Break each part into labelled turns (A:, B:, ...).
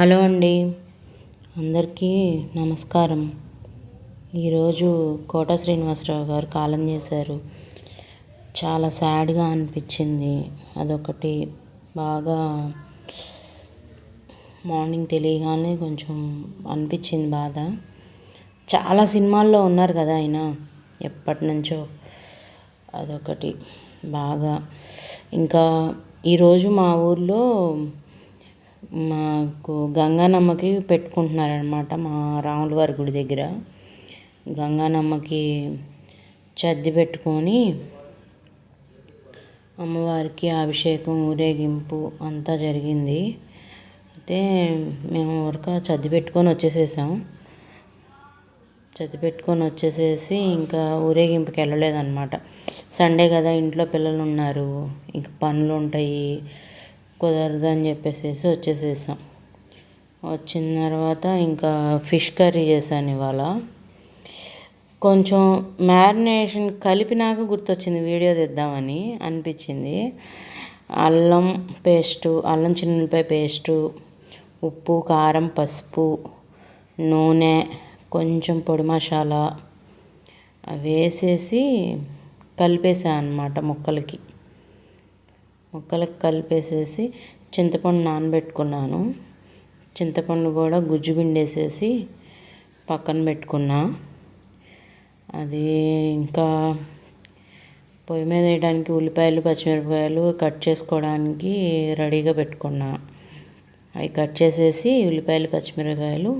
A: Hello అండి. అందరికీ నమస్కారం. ఈరోజు కోట శ్రీనివాసరావు గారు కాలం చేశారు. చాలా సాడ్గా అనిపించింది. అదొకటి బాగా మార్నింగ్ తెలియగానే కొంచెం అనిపించింది బాధ. చాలా సినిమాల్లో ఉన్నారు కదా ఆయన. ఎప్పటి నుంచో అదొకటి బాగా. ఇంకా ఈరోజు మా ఊర్లో మాకు గంగానమ్మకి పెట్టుకుంటున్నారనమాట మా రాములవారి గుడి దగ్గర. గంగానమ్మకి చద్ది పెట్టుకొని అమ్మవారికి అభిషేకం ఊరేగింపు అంతా జరిగింది. అయితే మేము ఊరక చద్ది పెట్టుకొని వచ్చేసేసాం. చద్ది పెట్టుకొని వచ్చేసేసి ఇంకా ఊరేగింపుకి వెళ్ళలేదన్నమాట. సండే కదా ఇంట్లో పిల్లలు ఉన్నారు. ఇంకా పనులు ఉంటాయి. కుదరదు అని చెప్పేసి వచ్చేసేసాం. వచ్చిన తర్వాత ఇంకా ఫిష్ కర్రీ చేశాను ఇవాళ. కొంచెం మ్యారినేషన్ కలిపినాక గుర్తొచ్చింది వీడియో తెద్దామని అనిపించింది. అల్లం పేస్టు అల్లం చిన్నులపై పేస్టు ఉప్పు కారం పసుపు నూనె కొంచెం పొడి మసాలా వేసేసి కలిపేసాను అనమాట ముక్కలకి. ముక్కలకు కలిపేసేసి చింతపండు నానబెట్టుకున్నాను. చింతపండు కూడా గుజ్జు పిండేసేసి పక్కన పెట్టుకున్నా. అది ఇంకా పొయ్యి మీద వేయడానికి ఉల్లిపాయలు పచ్చిమిరపకాయలు కట్ చేసుకోవడానికి రెడీగా పెట్టుకున్నా. అవి కట్ చేసేసి ఉల్లిపాయలు పచ్చిమిరపకాయలు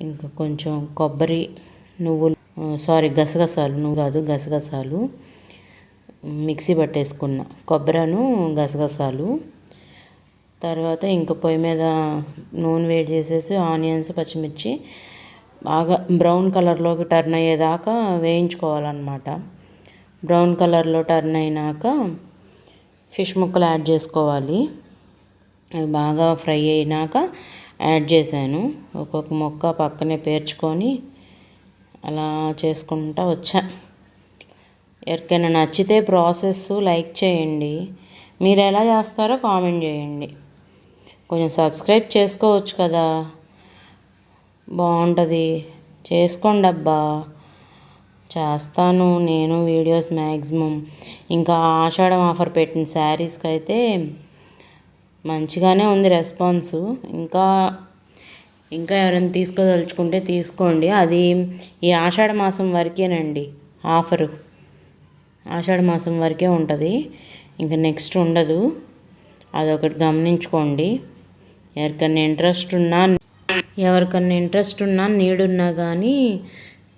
A: ఇంకా కొంచెం కొబ్బరి నువ్వులు సారీ గసగసాలు నువ్వు కాదు గసగసాలు మిక్సీ పట్టేసుకున్న. కొబ్బరను గసగసాలు. తర్వాత ఇంక పొయ్యి మీద నూనె వేడి చేసేసి ఆనియన్స్ పచ్చిమిర్చి బాగా బ్రౌన్ కలర్లోకి టర్న్ అయ్యేదాకా వేయించుకోవాలన్నమాట. బ్రౌన్ కలర్లో టర్న్ అయినాక ఫిష్ ముక్కలు యాడ్ చేసుకోవాలి. అవి బాగా ఫ్రై అయినాక యాడ్ చేశాను. ఒక్కొక్క మొక్క పక్కనే పేర్చుకొని అలా చేసుకుంటా వచ్చా. ఎవరికైనా నచ్చితే ప్రాసెస్ లైక్ చేయండి. మీరు ఎలా చేస్తారో కామెంట్ చేయండి. కొంచెం సబ్స్క్రైబ్ చేసుకోవచ్చు కదా. బాగుంటుంది. చేసుకోండి అబ్బా. చేస్తాను. నేను వీడియోస్ మ్యాక్సిమం ఇంకా ఆషాఢం ఆఫర్ పెట్టిన శారీస్కి అయితే మంచిగానే ఉంది రెస్పాన్స్. ఇంకా ఇంకా ఎవరైనా తీసుకోదలుచుకుంటే తీసుకోండి. అది ఈ ఆషాఢ మాసం వరకేనండి ఆఫరు. ఆషాఢ మాసం వరకే ఉంటుంది. ఇంకా నెక్స్ట్ ఉండదు. అదొకటి గమనించుకోండి. ఎవరికన్నా ఇంట్రెస్ట్ ఉన్నా ఎవరికన్నా ఇంట్రెస్ట్ ఉన్నా నీడున్నా కానీ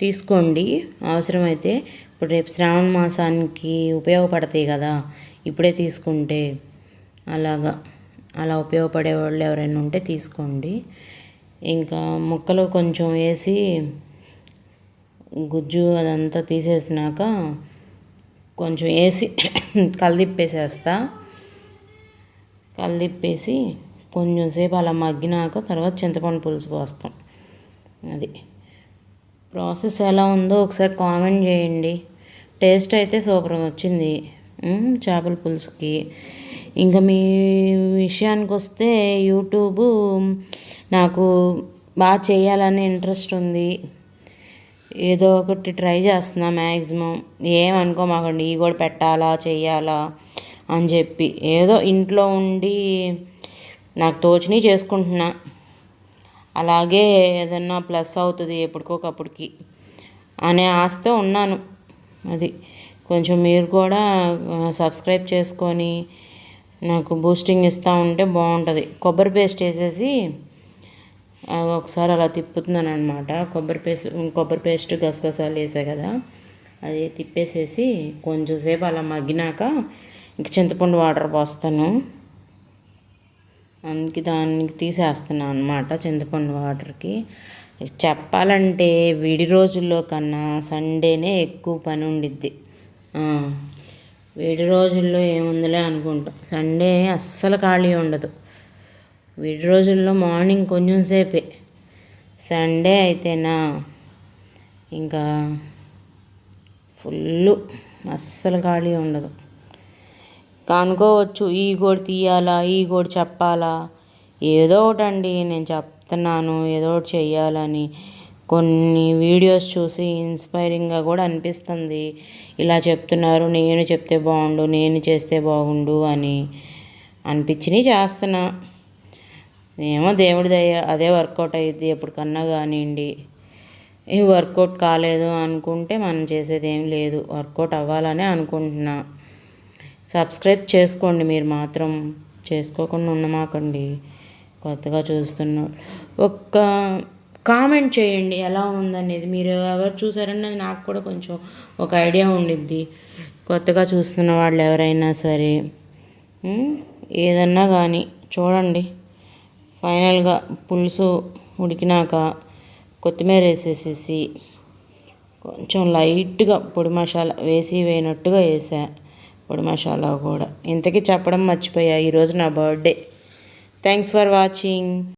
A: తీసుకోండి. అవసరమైతే ఇప్పుడు రేపు శ్రావణ మాసానికి ఉపయోగపడతాయి కదా. ఇప్పుడే తీసుకుంటే అలాగా అలా ఉపయోగపడే వాళ్ళు ఎవరైనా ఉంటే తీసుకోండి. ఇంకా ముక్కలు కొంచెం వేసి గుజ్జు అదంతా తీసేసినాక కొంచెం వేసి కలిదిప్పేసేస్తా కలదిప్పేసి కొంచెం సేపు అలా మగ్గినాక తర్వాత చింతపండు పులుసు పోస్తాం. అది ప్రాసెస్ ఎలా ఉందో ఒకసారి కామెంట్ చేయండి. టేస్ట్ అయితే సూపర్గా వచ్చింది. చేపల పులుసుకి. ఇంకా మీ విషయానికి వస్తే యూట్యూబ్ నాకు బాగా చేయాలని ఇంట్రెస్ట్ ఉంది. ఏదో ఒకటి ట్రై చేస్తున్నా మ్యాక్సిమం ఏమనుకోమాకండి ఇవి కూడా పెట్టాలా చేయాలా అని చెప్పి. ఏదో ఇంట్లో ఉండి నాకు తోచినవి చేసుకుంటున్నా. అలాగే ఏదన్నా ప్లస్ అవుతుంది ఎప్పటికోకప్పటికి అనే ఆశతో ఉన్నాను. అది కొంచెం మీరు కూడా సబ్స్క్రైబ్ చేసుకొని నాకు బూస్టింగ్ ఇస్తూ ఉంటే బాగుంటుంది. కొబ్బరి పేస్ట్ వేసేసి ఒకసారి అలా తిప్పుతున్నాను అనమాట కొబ్బరి పేస్ట్ కొబ్బరి పేస్ట్ గసగసాలు వేసా కదా అది తిప్పేసేసి కొంచెం సేపు అలా మగ్గినాక ఇంక చింతపండు వాటర్ పోస్తాను. అందుకే దానికి తీసేస్తున్నాను అనమాట చింతపండు వాటర్కి. చెప్పాలంటే విడి రోజుల్లో కన్నా సండేనే ఎక్కువ పని ఉండిద్ది. విడి రోజుల్లో ఏముందిలే అనుకుంటాం. సండే అస్సలు ఖాళీ ఉండదు. వీడి రోజుల్లో మార్నింగ్ కొంచెం సేపే. సండే అయితేనా? ఇంకా ఫుల్ అస్సలు ఖాళీ ఉండదు. కనుకోవచ్చు ఈ కోడి తీయాలా ఈ కోడి చెప్పాలా? ఏదో ఒకటి అండి నేను చెప్తున్నాను ఏదో ఒకటి చెయ్యాలని. కొన్ని వీడియోస్ చూసి ఇన్స్పైరింగ్గా కూడా అనిపిస్తుంది. ఇలా చెప్తున్నారు నేను చెప్తే బాగుండు నేను చేస్తే బాగుండు అని అనిపించినవి చేస్తున్నా. ఏమో దేవుడి దయ అదే వర్కౌట్ అయ్యిద్ది ఎప్పటికన్నా కానివ్వండి. ఈ వర్కౌట్ కాలేదు అనుకుంటే మనం చేసేది ఏం లేదు. వర్కౌట్ అవ్వాలనే అనుకుంటున్నా. సబ్స్క్రైబ్ చేసుకోండి మీరు మాత్రం. చేసుకోకుండా ఉండమాకండి. కొత్తగా చూస్తున్నాడు. ఒక్క కామెంట్ చేయండి ఎలా ఉందనేది. మీరు ఎవరు చూసారన్నది నాకు కూడా కొంచెం ఒక ఐడియా ఉండిద్ది. కొత్తగా చూస్తున్న వాళ్ళు ఎవరైనా సరే ఏదన్నా కానీ చూడండి. ఫైనల్గా పులుసు ఉడికినాక కొత్తిమీర వేసేసేసి కొంచెం లైట్గా పొడి మసాలా వేసి వేయనట్టుగా వేసా. పొడి మసాలా కూడా. ఇంతకీ చెప్పడం మర్చిపోయా. ఈరోజు నా బర్త్డే. Thanks for watching.